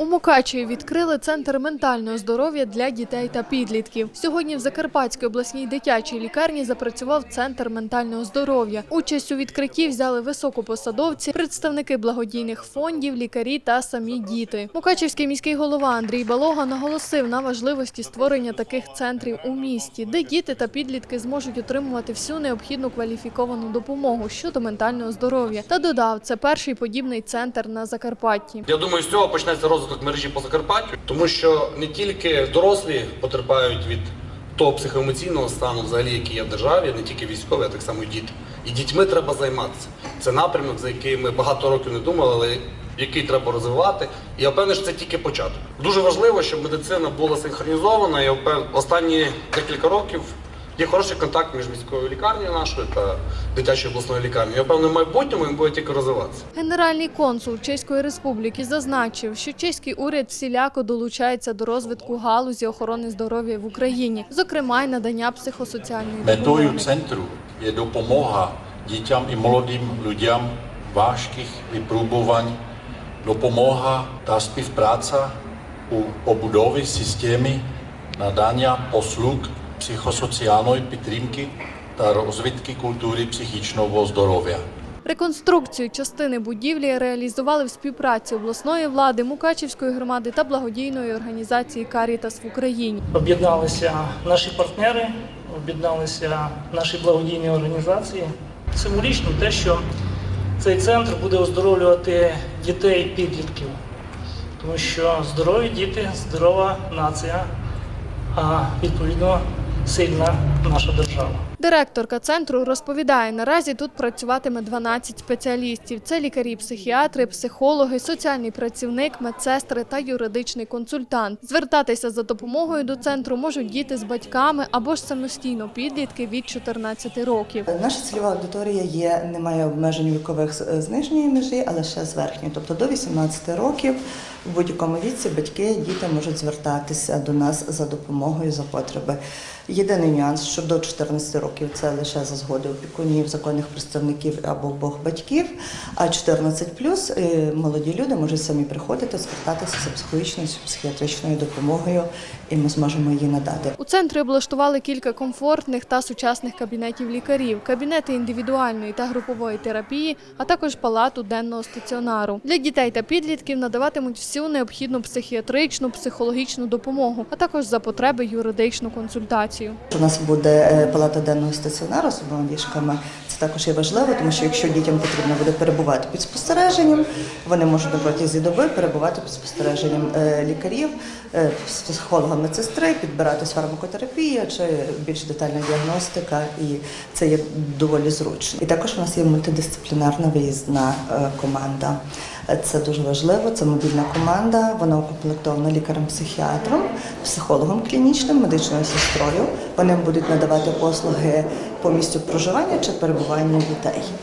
У Мукачеві відкрили центр ментального здоров'я для дітей та підлітків. Сьогодні в Закарпатській обласній дитячій лікарні запрацював центр ментального здоров'я. Участь у відкритті взяли високопосадовці, представники благодійних фондів, лікарі та самі діти. Мукачевський міський голова Андрій Балога наголосив на важливості створення таких центрів у місті, де діти та підлітки зможуть отримувати всю необхідну кваліфіковану допомогу щодо ментального здоров'я. Та додав, це перший подібний центр на Закарпатті. Я думаю, з цього почнеться розвиток мережі по Закарпаттю, тому що не тільки дорослі потерпають від того психоемоційного стану, взагалі, який є в державі, не тільки військові, а так само і діти. І дітьми треба займатися. Це напрямок, за який ми багато років не думали, але який треба розвивати. І я впевнений, що це тільки початок. Дуже важливо, щоб медицина була синхронізована. Я впев- останні декілька років є хороший контакт між міською лікарнею нашою та дитячою обласною лікарнею. Я впевнений, в майбутньому він буде тільки розвиватися. Генеральний консул Чеської Республіки зазначив, що чеський уряд всіляко долучається до розвитку галузі охорони здоров'я в Україні, зокрема й надання психосоціальної Метою допомоги. centru je допомога дітям і молодим людям важких випробувань, допомога та співпраця у побудові системи надання послуг психосоціальної підтримки та розвитки культури психічного здоров'я. Реконструкцію частини будівлі реалізували в співпраці обласної влади, Мукачівської громади та благодійної організації Карітас в Україні. Об'єдналися наші партнери, об'єдналися наші благодійні організації. Символічно те, що цей центр буде оздоровлювати дітей і підлітків, тому що здорові діти, здорова нація, а відповідно сильна наша держава. Директорка центру розповідає, наразі тут працюватиме 12 спеціалістів. Це лікарі, психіатри, психологи, соціальний працівник, медсестри та юридичний консультант. Звертатися за допомогою до центру можуть діти з батьками або ж самостійно підлітки від 14 років. Наша цільова аудиторія є, немає обмежень вікових з нижньої межі, а лише з верхньої. Тобто до 18 років в будь-якому віці батьки, діти можуть звертатися до нас за допомогою за потреби. Єдиний нюанс, що до 14 років це лише за згоди опікунів, законних представників або обох батьків. А 14 плюс молоді люди можуть самі приходити, звертатися за психологічною психіатричною допомогою, і ми зможемо її надати. У центрі облаштували кілька комфортних та сучасних кабінетів лікарів, кабінети індивідуальної та групової терапії, а також палату денного стаціонару. Для дітей та підлітків надаватимуть всю необхідну психіатричну, психологічну допомогу, а також за потреби юридичну консультацію. У нас буде е, палата денного стаціонару з обома ліжками. Це також є важливо, тому що якщо дітям потрібно буде перебувати під спостереженням, вони можуть на протязі доби перебувати під спостереженням е, лікарів, е, психолога, медсестри, підбиратись фармакотерапія чи більш детальна діагностика, і це є доволі зручно. І також у нас є мультидисциплінарна виїзна е, команда. Це дуже важливо. Це мобільна команда. Вона укомплектована лікарем-психіатром, психологом клінічним, медичною сестрою. Вони будуть надавати послуги по місцю проживання чи перебування дітей.